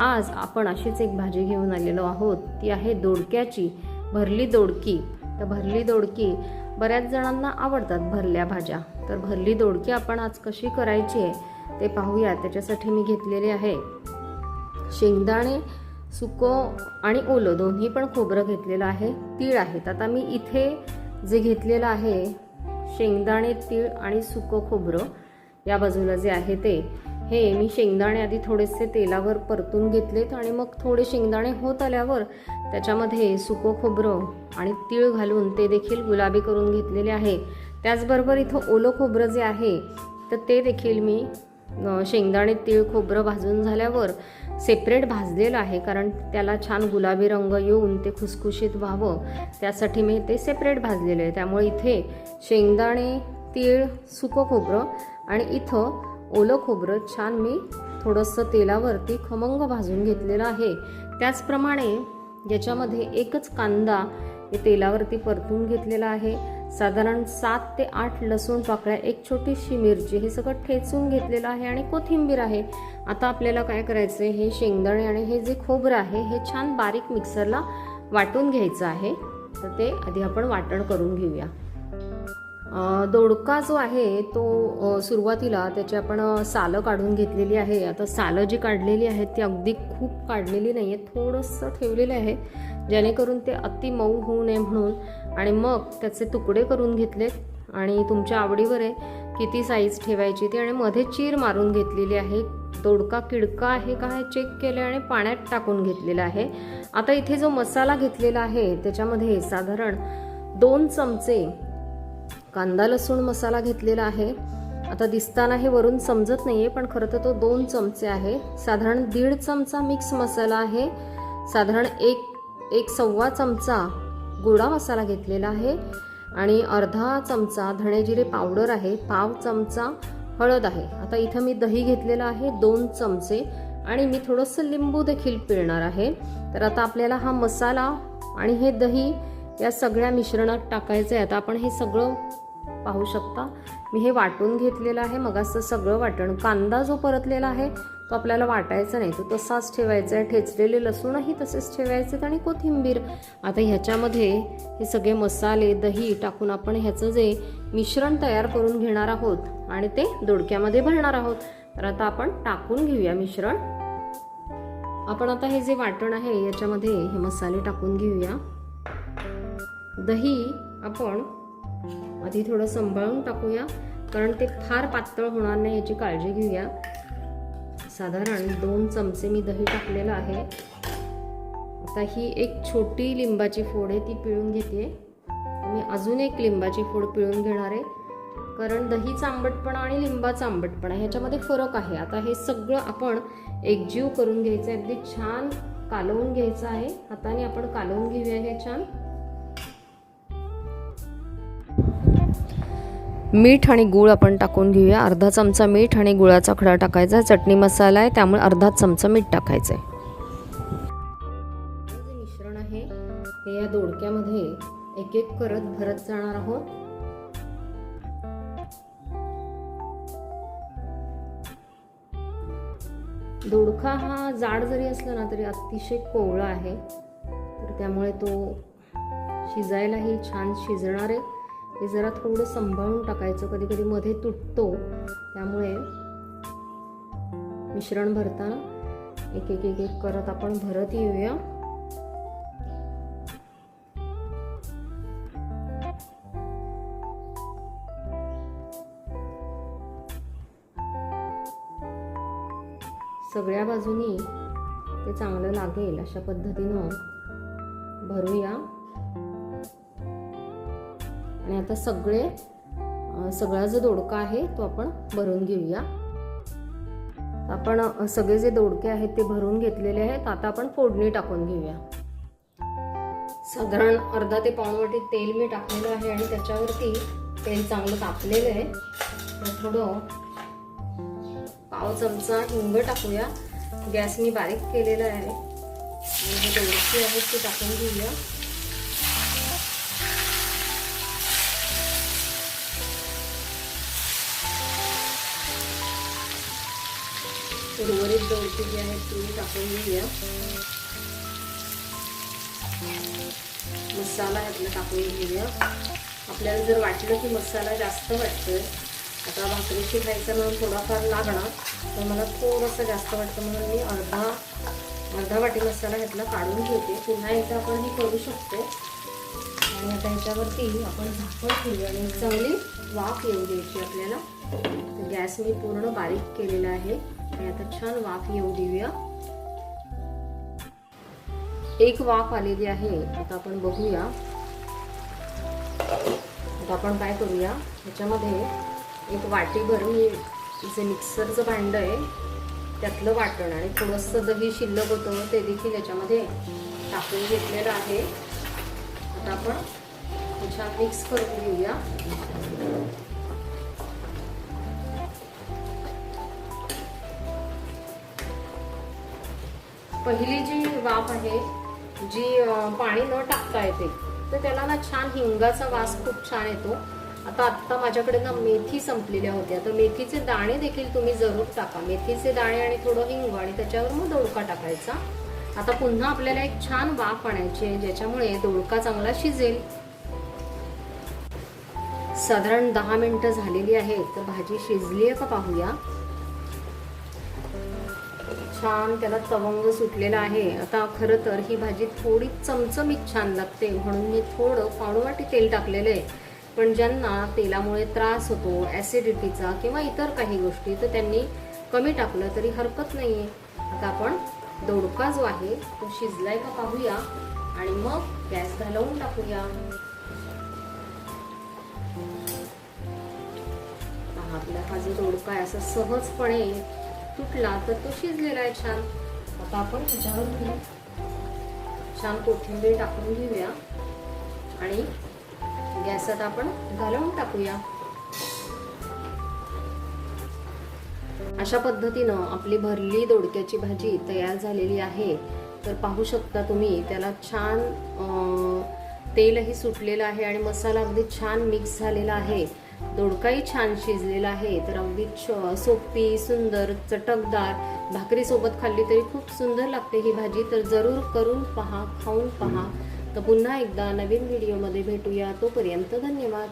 आज आपण अशीच एक भाजी घेऊन आलेलो आहोत. ती आहे दोडक्याची भरली दोडकी. तर भरली दोडकी बऱ्याच जणांना आवडतात भरल्या भाज्या. तर भरली दोडकी आपण आज कशी करायची आहे ते पाहूया. त्याच्यासाठी मी घेतलेले आहे शेंगदाणे सुको आणि ओलं. दोन्ही पण खोबरं घेतलेलं आहे. तीळ आहेत. आता मी इथे जे घेतलेलं आहे शेंगदाणे तीळ आणि सुकं खोबरं या बाजूला जे आहे ते. हे मी शेंगदाणे आधी थोडेसे तेलावर परतून घेतलेत आणि मग थोडे शेंगदाणे होत आल्यावर त्याच्यामध्ये सुकं खोबरं आणि तीळ घालून ते देखील गुलाबी करून घेतलेले आहे. त्याचबरोबर इथं ओलं खोबरं जे आहे तर ते देखील मी शेंगदाणे तीळ खोबरं भाजून झाल्यावर सेपरेट भाजलेलं आहे कारण त्याला छान गुलाबी रंग येऊन ते खुसखुशीत व्हावं. त्यासाठी मी ते सेपरेट भाजलेलं आहे. त्यामुळे इथे शेंगदाणे तीळ सुकं खोबरं आणि इथं ओलं खोबरं छान मी थोडंसं तेलावरती खमंग भाजून घेतलेलं आहे. त्याचप्रमाणे याच्यामध्ये एकच कांदा हे तेलावरती परतून घेतलेला आहे. साधारण सात ते आठ लसूण पाकळ्या एक छोटीशी मिरची हे सगळं ठेचून घेतलेलं आहे आणि कोथिंबीर आहे. आता आपल्याला काय करायचं आहे? हे शेंगदाणे आणि हे जे खोबरं आहे हे छान बारीक मिक्सरला वाटून घ्यायचं आहे. तर ते आधी आपण वाटण करून घेऊया. दोडका जो आहे तो सुरुवातीला त्याची आपण सालं काढून घेतलेली आहे. आता सालं जी काढलेली आहेत ती अगदी खूप काढलेली नाही आहे थोडंसं ठेवलेलं आहे जेणेकरून ते अति मऊ होऊ नये म्हणून. आणि मग त्याचे तुकडे करून घेतलेत आणि तुमच्या आवडीवर आहे किती साईज ठेवायची ती आणि मध्ये चीर मारून घेतलेली आहे. दोडका किडका आहे का हे चेक केले आणि पाण्यात टाकून घेतलेला आहे. आता इथे जो मसाला घेतलेला आहे त्याच्यामध्ये साधारण दोन चमचे कांदा लसूण मसाला घेतलेला आहे. आता दिसताना हे वरून समजत नाही आहे पण खरं तर तो दोन चमचे आहे. साधारण दीड चमचा मिक्स मसाला आहे. साधारण एक एक सव्वा चमचा गोडा मसाला घेतलेला आहे. आणि अर्धा चमचा धणेजिरे पावडर आहे. पाव चमचा हळद आहे. आता इथं मी दही घेतलेलं आहे दोन चमचे. आणि मी थोडंसं लिंबू देखील पिळणार आहे. तर आता आपल्याला हा मसाला आणि हे दही या सगळ्या मिश्रणात टाकायचं आहे आता आपण हे सगळं पाहू शकता. मी हे वाटून घेतलेलं आहे. मग सगळं वाटण कांदा जो परतलेला आहे तो आपल्याला वाटायचा नाही. तो तसाच ठेवायचा आहे. ठेचलेले लसूणही तसेच ठेवायचे आहेत आणि कोथिंबीर. आता ह्याच्यामध्ये हे सगळे मसाले दही टाकून आपण ह्याचं जे मिश्रण तयार करून घेणार आहोत आणि ते दोडक्यामध्ये भरणार आहोत. तर आता आपण टाकून घेऊया मिश्रण. आपण आता हे जे वाटण आहे याच्यामध्ये हे मसाले टाकून घेऊया. दही आपण आधी थोडं सांभाळून टाकूया कारण ते फार पातळ होणार नाही याची काळजी घेऊया. साधारण दोन चमचे मी दही टाकलेलं आहे. आता ही एक छोटी लिंबाची फोड आहे ती पिळून घेते. मी अजून एक लिंबाची फोड पिळून घेणार आहे कारण दहीचा आंबटपणा आणि लिंबाचा आंबटपणा ह्याच्यामध्ये फरक आहे. आता हे सगळं आपण एकजीव करून घ्यायचं आहे. अगदी छान कालवून घ्यायचं आहे. हाताने आपण कालवून घेऊया हे छान. मीठ आणि गूळ आपण टाकून घेऊया. अर्धा चमचा मीठ आणि गुळाचा खडा टाकायचा. चटणी मसाला आहे त्यामुळे अर्धा चमचा मीठ टाकायचं आहे जे मिश्रण आहे हे या दोडक्यामध्ये एक एक करत भरत जाणार आहोत. दोडका हा जाड जरी असला ना तरी अतिशय कोवळा आहे. तर त्यामुळे तो शिजायलाही छान शिजणार आहे. हे जरा थोडं सांभाळून टाकायचं. कधी कधी मध्ये तुटतो. त्यामुळे मिश्रण भरताना एक एक एक एक करत आपण भरत येऊया. सगळ्या बाजूनी ते चांगलं लागेल अशा पद्धतीनं. भरूया. आणि आता सगळे सगळा जो दोडका आहे तो आपण भरून घेऊया. आपण सगळे जे दोडके आहेत ते भरून घेतलेले आहेत आता आपण फोडणी टाकून घेऊया. साधारण अर्धा ते पाऊण तेल मी टाकलेलं आहे आणि त्याच्यावरती तेल चांगलं तापलेलं आहे. तर थोडं पाव चमचा हिंग टाकूया. गॅस मी बारीक केलेला आहे. आणि हे दोडके आहेत ते टाकून घेऊया. उर्वरित दोडकी जी आहेत ती टाकून घेऊया. मसाला ह्यातला टाकून घेऊया. आपल्याला जर वाटलं की मसाला जास्त वाटतोय आता भाकरीशी खायचा म्हणून थोडाफार लागणार तर मला थोडंसं जास्त वाटतं म्हणून मी अर्धा अर्धा वाटी मसाला ह्यातला काढून घेते. पुन्हा एकदा आपण हे करू शकतो. आणि आता ह्याच्यावरती आपण झाकण ठेवू आणि चांगली वाफ येऊ द्यायची आपल्याला. गॅस मी पूर्ण बारीक केलेला आहे. आणि आता छान वाफ येऊ देऊया. एक वाफ आलेली आहे आता आपण बघूया. आता आपण काय करूया ह्याच्यामध्ये एक वाटीभर मी जे मिक्सरचं भांडं आहे त्यातलं वाटण आणि थोडंसं दही शिल्लक होतं ते देखील याच्यामध्ये टाकून घेतलेलं आहे. आता आपण हे मिक्स करून घेऊया. पहिली जी वाफ आहे जी पाणी न टाकता येते तर त्याला ना छान हिंगाचा वास खूप छान येतो. आता आत्ता माझ्याकडे ना मेथी संपलेल्या होत्या तर मेथीचे दाणे देखील तुम्ही जरूर टाका. मेथीचे दाणे आणि थोडं हिंग आणि त्याच्यावर मग दोडका टाकायचा. आता पुन्हा आपल्याला एक छान वाफ आणायची आहे ज्याच्यामुळे दोडका चांगला शिजेल. साधारण दहा मिनटं झालेली आहेत तर भाजी शिजली आहे का पाहूया. छान त्याला तवंग सुटलेला आहे. आता खरं तर ही भाजी थोडी चमचमीत छान लागते. म्हणून मी थोडं पावणवाटी तेल टाकलेलं आहे. पण ज्यांना तेलामुळे त्रास होतो ॲसिडिटीचा किंवा इतर काही गोष्टी तर त्यांनी कमी टाकलं तरी हरकत नाही आहे आता आपण दोडका जो आहे तो शिजलाय का पाहूया. आणि मग गॅस घालवून टाकूया. आपला हा जो दोडका आहे असं सहजपणे तुटला तर तो शिजलेला आहे छान. आता आपण त्याच्यावर छान कोथिंबीर टाकून घेऊया. आणि गॅसात आपण घालवून टाकूया. अशा पद्धतीनं आपली भरली दोडक्याची भाजी तयार झालेली आहे. तर पाहू शकता तुम्ही त्याला छान अं, तेलही सुटलेलं आहे आणि मसाला अगदी छान मिक्स झालेला आहे. दोडकाही छान शिजलेला आहे. तर अगदी सोपी सुंदर चटकदार भाकरीसोबत खाल्ली तरी खूप सुंदर लागते ही भाजी. तर जरूर करून पहा खाऊन पहा. तर पुन्हा एकदा नवीन व्हिडिओमध्ये भेटूया. तोपर्यंत धन्यवाद.